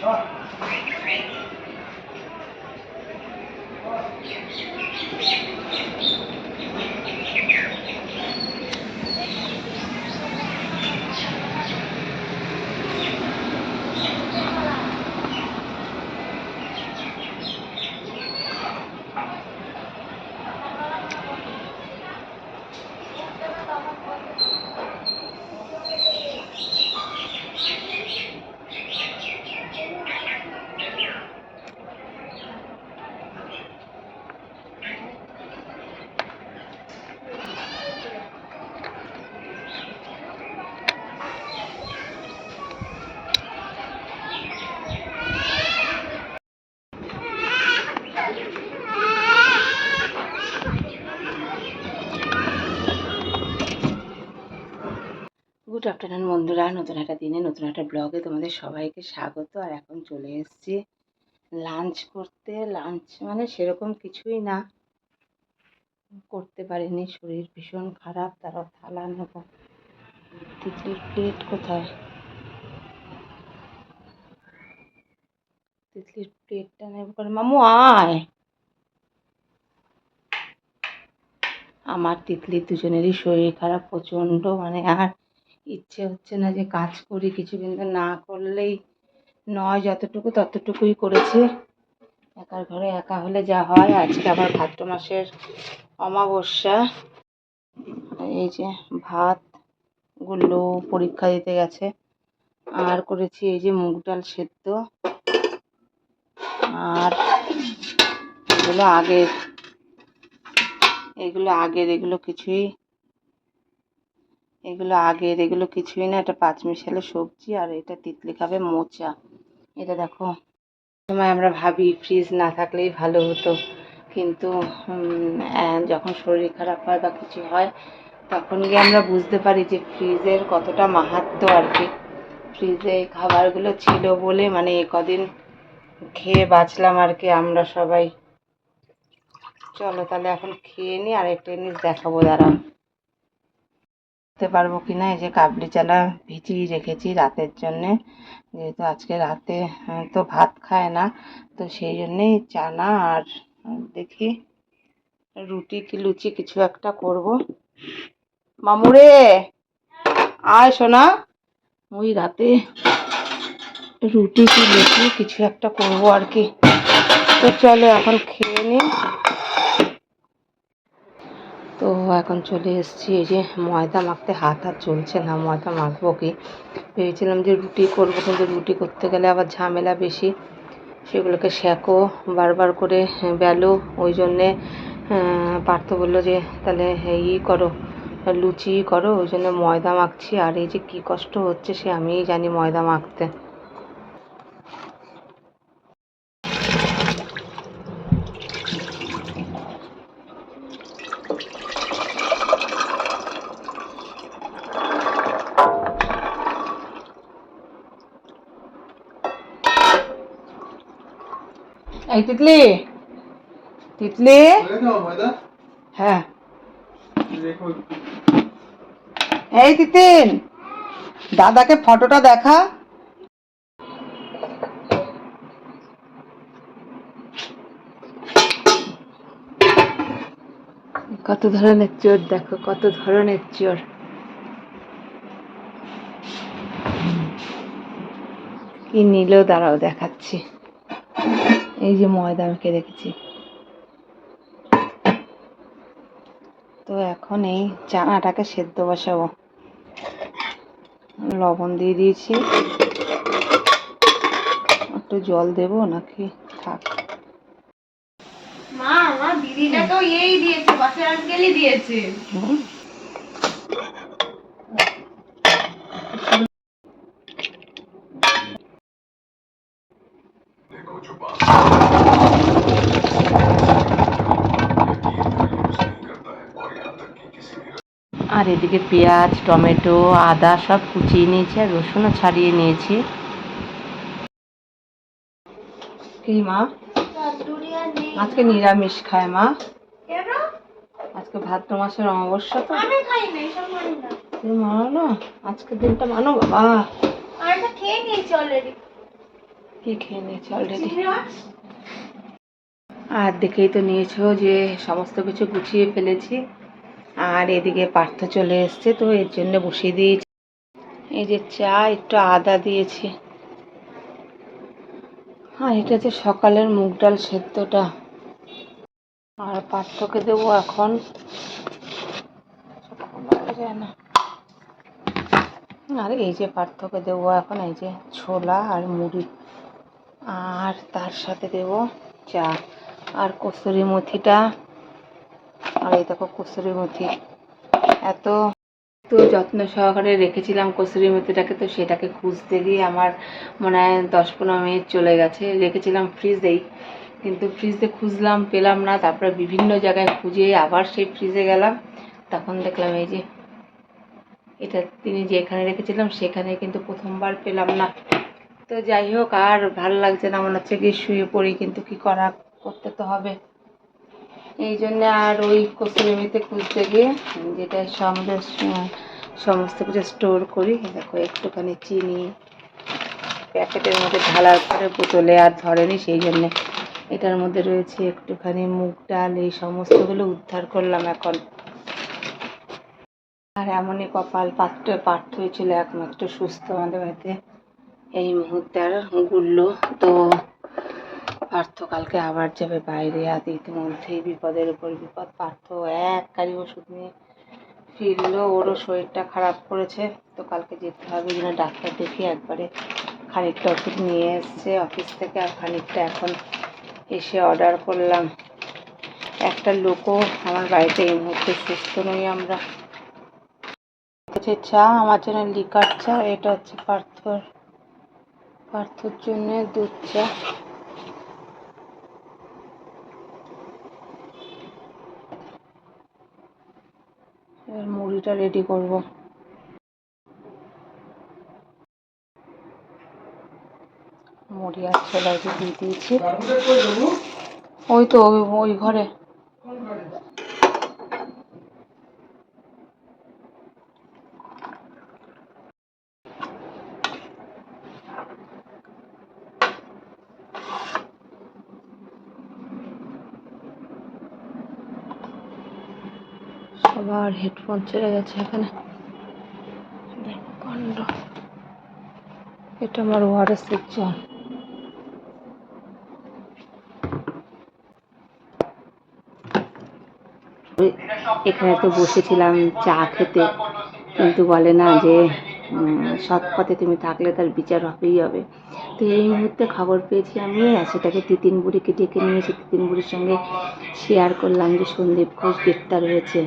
好、啊。গুড afternoon বন্ধুরা। নতুন একটা দিনে, নতুন একটা ব্লগে তোমাদের সবাইকে স্বাগত। আর এখন চলে এসেছি লাঞ্চ করতে। লাঞ্চ মানে সেরকম কিছুই না। করতে পারিনি, শরীর ভীষণ খারাপ তারাও থালা নেব। তিতলির প্লেট কোথায়? তিতলির প্লেটটা নেব মামু, আয়! আমার তিতলির দুজনেরই শরীর খারাপ প্রচণ্ড মানে আর ইচ্ছে হচ্ছে না যে কাজ করি কিছু কিন্তু না করলেই নয় যতটুকু ততটুকুই করেছি। একার ঘরে একা হলে যা হয়, আজকে আবার ভাদ্র মাসের অমাবস্যা। এই যে ভাতগুলো পরীক্ষা দিতে গেছে। আর করেছি এই যে মুগ ডাল সেদ্ধ। আর এগুলো আগের এগুলো আগের, এগুলো কিছুই এগুলো আগের, এগুলো কিছুই না। এটা পাঁচ মিশালে সবজি আর এটা তিতলি খাবে মোচা। এটা দেখো, সময় আমরা ভাবি ফ্রিজ না থাকলেই ভালো হতো। কিন্তু যখন শরীর খারাপ হয় বা কিছু হয়, তখন গিয়ে আমরা বুঝতে পারি যে ফ্রিজের কতটা মাহাত্ম্য আর কি। ফ্রিজে খাবারগুলো ছিল বলে মানে এ কদিন খেয়ে বাঁচলাম আর কি আমরা সবাই। চলো তাহলে এখন খেয়ে নিই আর একটা জিনিস দেখাবো, দাঁড়াও। করতে পারব কি না এই যে কাবলি চানা ভিজিয়ে রেখেছি রাতের জন্যে। যেহেতু আজকে রাতে তো ভাত খায় না, তো সেই জন্যেই চানা আর দেখি রুটি কি লুচি কিছু একটা করব। মামুরে, আয় সোনা। ওই রাতে রুটি কি লুচি কিছু একটা করব আর কি। তো চলো এখন খেয়ে নিই তো এখন চলে এসেছি এই যে ময়দা মাখতে, হাত আর চলছে না, ময়দা মাখবো কি? ভেবেছিলাম যে রুটি করব, কিন্তু রুটি করতে গেলে আবার ঝামেলা বেশি। সেগুলোকে সেঁকো, বারবার করে বেলো। ওই জন্যে পার্থ বলল যে, তাহলে ই করো, লুচি করো। ওই জন্য ময়দা মাখছি। আর এই যে কী কষ্ট হচ্ছে সে আমিই জানি ময়দা মাখতে। এই তিতলি। তিতলি। হ্যাঁ। এই তিতিন, দাদাকে ফটোটা দেখা। কত ধরনের চোর, দেখো কত ধরনের চোর। কি নিলেও দাঁড়াও দেখাচ্ছি। এই যে ময়দা মেখে রেখেছি তো এখন এই চানাটাকে সেদ্ধ বসাবো। লবণ দিয়ে দিয়েছি। একটু জল দেবো নাকি? থাক। মা আমার দিদিটাকেও এই দিয়েছে বাসের আঙ্কেলই দিয়েছে। আর এদিকে পেঁয়াজ টমেটো আদা সব কুচিয়ে নিয়েছি আর রসুনও ছাড়িয়ে নিয়েছি। কি মা? আজকে নিরামিষ খায় মা। আজকে ভাদ্র মাসের অমাবস্যা তো। মানি না। তুমি না আজকের দিনটা মানো বাবা। কি খেয়ে নিয়েছি অলরেডি আর দেখেই তো নিয়েছো যে সমস্ত কিছু গুছিয়ে ফেলেছি। আর এদিকে পার্থ চলে এসছে, তো এর জন্য বসিয়ে দিয়েছি। এই যে চা, একটু আদা দিয়েছি। আর এটা হচ্ছে সকালের মুগ ডাল সেদ্ধটা। আর পার্থকে দেবো এখন। আর এই যে পার্থকে দেবো এখন, এই যে ছোলা আর মুড়ি। আর তার সাথে দেবো চা। আর কসুরি মেথিটা আর এই দেখো কসুরি মেথি। এত তো যত্ন সহকারে রেখেছিলাম কসুরি মেথিটাকে, তো সেটাকে খুঁজতে গিয়ে আমার মনে হয় দশ পনেরো মিনিট চলে গেছে। রেখেছিলাম ফ্রিজেই, কিন্তু ফ্রিজে খুঁজলাম, পেলাম না। তারপরে বিভিন্ন জায়গায় খুঁজে আবার সেই ফ্রিজে গেলাম। তখন দেখলাম এই যে এটা তিনি যেখানে রেখেছিলাম, সেখানে কিন্তু প্রথমবার পেলাম না। তো যাই হোক, আর ভালো লাগছে না। মনে হচ্ছে কি শুয়ে পড়ি, কিন্তু কি করা, করতে তো হবে। এই জন্য আর ওই কসুরিমিতে খুঁজতে গিয়ে যেটা আমাদের সমস্ত কিছু স্টোর করি। দেখো, একটুখানি চিনি, প্যাকেটের মধ্যে ঢালার পরে বোতলে আর ধরেনি, সেই জন্যে এটার মধ্যে রয়েছে একটুখানি মুগ ডাল, এই সমস্তগুলো উদ্ধার করলাম এখন। আর এমনই কপাল পাত্র, পার্থ হয়েছিল একমাত্র সুস্থ আমাদের বাড়িতে। এই মুহূর্তে আর গুললো তো পার্থ কালকে আবার যাবে বাইরে। আর ইতিমধ্যেই বিপদের উপর বিপদ। পার্থ এক কারি ওষুধ নিয়ে ফিরলো। ওরও শরীরটা খারাপ করেছে। তো কালকে যেতে হবে যেন ডাক্তার দেখিয়ে একবারে খানিকটা ওষুধ নিয়ে এসছে অফিস থেকে। আর খানিকটা এখন এসে অর্ডার করলাম। একটা লোকও আমার বাড়িতে এই মুহূর্তে সুস্থ নই আমরা। হচ্ছে চা, আমার জন্য লিকার চা, এটা হচ্ছে পার্থর পার্থর জন্য দুধ চা। এবার মুড়িটা রেডি করব। মুড়ি আর ছোলা দিয়ে দিয়েছি। ওই তো ওই ওই ঘরে। সবার হেডফোন চলে গেছে এখানে। এটা আমার ওয়ারেসের জল এখানে তো বসেছিলাম চা খেতে, কিন্তু বলে না যে সৎ পথে তুমি থাকলে তার বিচার হবেই হবে। তো এই মুহূর্তে খবর পেয়েছি আমি সেটাকে তিতিন বুড়িকে ডেকে নিয়েছি তিতিন বুড়ির সঙ্গে শেয়ার করলাম যে সন্দীপ ঘোষ গ্রেপ্তার হয়েছে।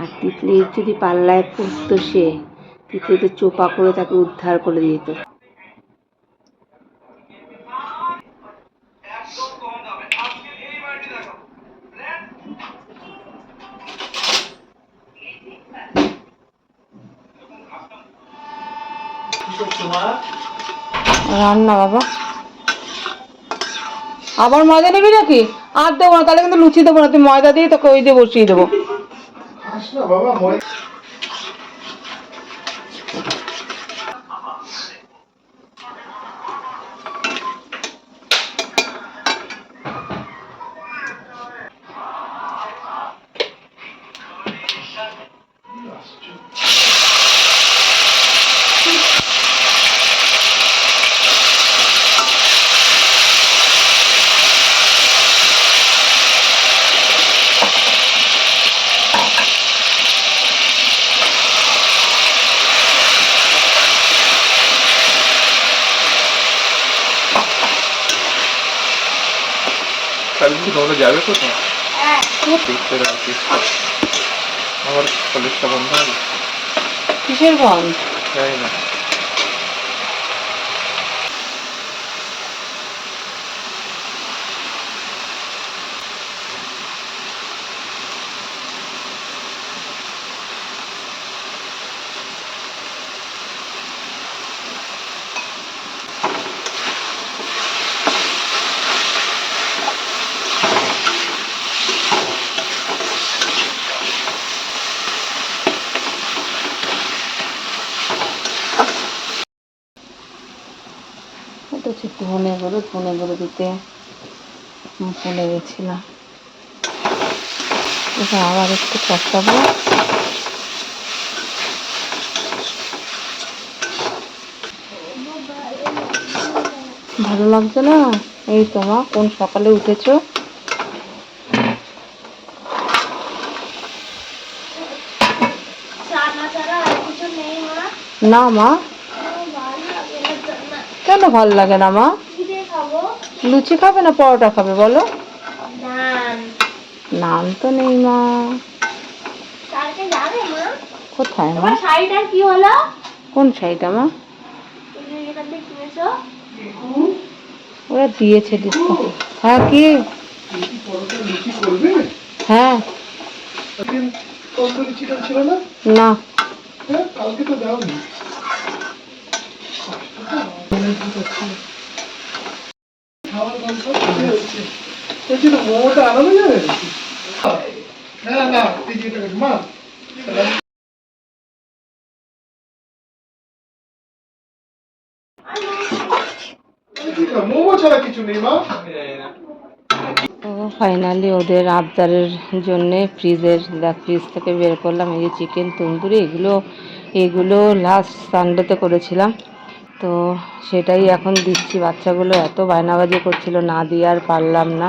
আর তিতলির যদি পাল্লায় পড়তো সে, তিতলি তো চোপা করে তাকে উদ্ধার করে দিত। রান্না বাবা। আবার ময়দা নিবি নাকি? আর দেবো না, তাহলে কিন্তু লুচি দেবো না, তুই ময়দা দিয়ে তোকে ওই দিয়ে বসিয়ে দেবো। আস না বাবা কালকে তোমরা যাবে কোথায়? দেখতে রাখিস আমার কলেজটা বন্ধ হবে কিসের বন্ধ? জানি না করছি ধনে গুঁড়ো ধনে গুঁড়ো দিতে ভুলে গেছিলাম। এটা আবার একটু কষাবো ভালো লাগছে না? এই তোমা কোন সকালে উঠেছো? না মা আমার ভালো লাগে না চানা কেন ভালো লাগে না মা? কি দিয়ে খাব? লুচি খাবে না পরোটা খাবে বলো? নান। নান তো নেই মা। কোথায় মা? কি হলো? কোন শাড়িটা মা? ওরা দিয়েছে ডিসকাউন্ট হ্যাঁ কি? হ্যাঁ। না? না। হ্যাঁ কালকে তো দাওনি খাবার গল্প খেতে হচ্ছে এই জন্য মোমোটা আনানো যাবে ফাইনালি ওদের আবদারের জন্যে ফ্রিজের ফ্রিজ থেকে বের করলাম। এই যে চিকেন তন্দুরি, এগুলো এগুলো লাস্ট সানডেতে করেছিলাম। তো সেটাই এখন দিচ্ছি। বাচ্চাগুলো এত বায়নাবাজি করছিল, না দিয়ে আর পারলাম না।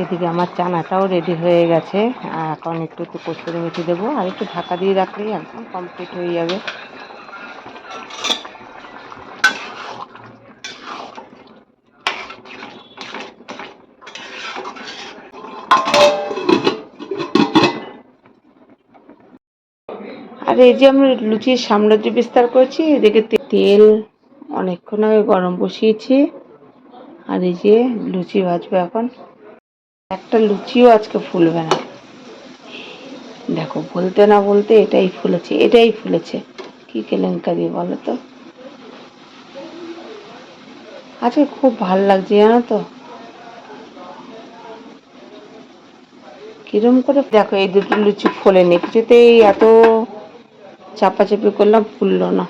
এদিকে আমার চানাটাও রেডি হয়ে গেছে। এখন একটু একটু কস্তুরি মেথি দেবো, আর একটু ঢাকা দিয়ে রাখলেই একদম কমপ্লিট হয়ে যাবে আর এই যে আমরা লুচির সাম্রাজ্য বিস্তার করছি, এদিকে তেল অনেকক্ষণ আগে গরম বসিয়েছি, আর এই যে লুচি ভাজবো এখন। একটা লুচিও আজকে ফুলবে না। দেখো, বলতে না বলতে এটাই ফুলেছে এটাই ফুলেছে। কি কেলেঙ্কারি বলো তো? আজকে খুব ভালো লাগছে, জানো তো? কিরম করে দেখো, এই দুটো লুচি ফোলেনি, কিছুতেই এত চাপাচাপি করলাম, ফুললো না।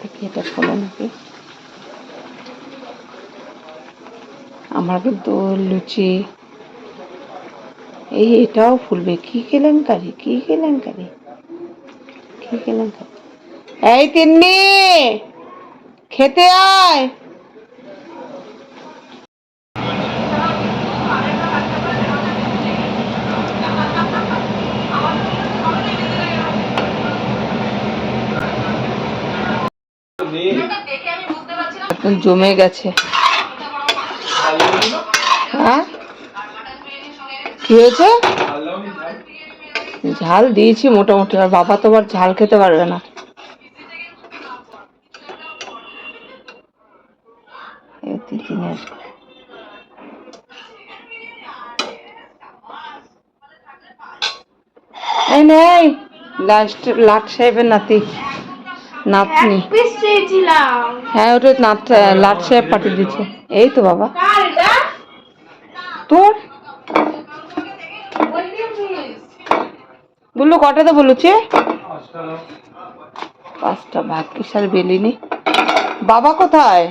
দেখি এটা নাকি? আমার কিন্তু লুচি। এই এটাও ফুলবে। কি কেলেঙ্কারি কি কেলেঙ্কারি? কি কেলেঙ্কারি? এই তিন্নি! খেতে আয়। জমে গেছে। হ্যাঁ? কি হয়েছে? ঝাল দিয়েছি মোটামুটি আর বাবা তো আবার ঝাল খেতে পারবে না এই তিতিনের এই নেই। লাস্ট, লাট সাহেবের নাতি। নাতনি। হ্যাঁ ওটা নাত, লাট সাহেব পাঠিয়ে দিচ্ছে এই তো বাবা। তোর? বললি কটাতে বলেছে? পাঁচটা। ভাগ্যিস আর বেলিনি। বাবা কোথায়?